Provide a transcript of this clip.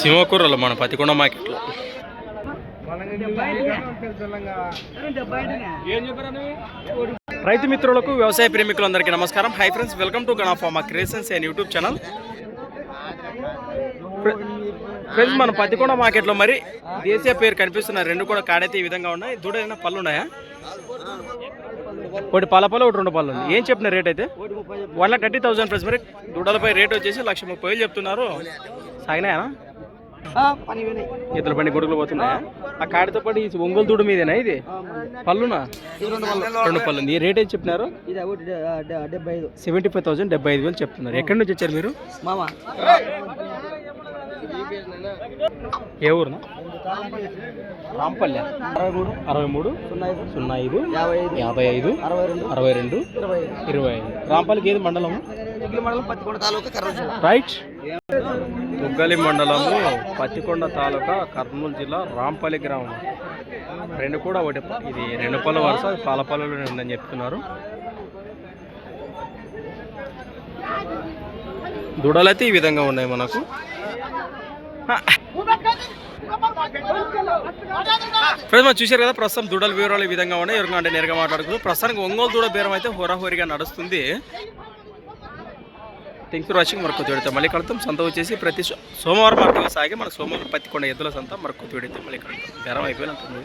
సింహకూరలో మన పతికొండ మార్కెట్లో. రైతు మిత్రులకు వ్యవసాయ ప్రేమికులందరికీ నమస్కారం. Hi friends welcome to గణాఫామా creations and YouTube channel friends మన పతికొండ మార్కెట్లో మరి దేశీయ పేరు కనిపిస్తున్న రెండు కూడా కాడైతే ఈ విధంగా ఉన్నాయి. దూడైన పళ్ళు ఉన్నాయా? ఒకటి పాల పళ్ళు ఒకటి రెండు పళ్ళు ఏం చెప్పిన రేట్ అయితే? One lakh thirty thousand friends మరి. దూడలపై రేట్ వచ్చేసి లక్ష ముప్పై వేలు చెప్తున్నారు. సాగినాయా? ఇతల పని గొడుగులు పోతున్నాయా? ఆ కాడితో పాటు ఈ ఒంగోలు దూడ మీదేనా ఇది? పళ్ళునా? రెండు పళ్ళు. ఉంది. ఈ రేట్ ఏం చెప్పినారు? సెవెంటీ ఫైవ్ థౌసండ్ డెబ్బై ఐదు వేలు చెప్తున్నారు. ఎక్కడి నుంచి వచ్చారు మీరు? మామ ఏ ఊరునా? రాంపల్లె. అరవై మూడు? అరవై మూడు. సున్నా ఐదు? సున్నా ఐదు. యాభై ఐదు? యాభై ఐదు. అరవై రెండు? అరవై రెండు. ఇరవై ఐదు. ఇరవై ఐదు. రాంపల్లికి ఏది మండలం? ఇగ్లి మండలం పత్తికొండ తాలూకా కర్నూలు జిల్లా. రైట్. ముగ్గలి మండలము పత్తికొండ తాలూకా కర్నూలు జిల్లా రాంపల్లి గ్రామం. రెండు కూడా ఒకటి ఇది రెండు పళ్ళ వరుస పాలపల్లిలో ఉందని చెప్తున్నారు. దూడలైతే ఈ విధంగా ఉన్నాయి మనకు. ఫ్రెండ్స్ చూశారు కదా ప్రస్తుతం దూడల వివరాలు ఈ విధంగా ఉన్నాయి. ఎవరిగా అంటే నేరుగా మాట్లాడుకుంటూ ప్రస్తుతానికి ఒంగోలు దూడ బేరం అయితే హోరాహోరిగా నడుస్తుంది. థింక్ రాశికి వాచింగ్. మరొక వీడితో మళ్ళీ కలుద్దాం. సంత వచ్చేసి ప్రతి సోమవారం మార్కెట్లో సాగి. మన సోమవారం పత్తికొండ ఎద్దుల సంత. మరొక వీడితో మళ్ళీ కలుద్దాం. బేరం అయిపోయినట్టుంది.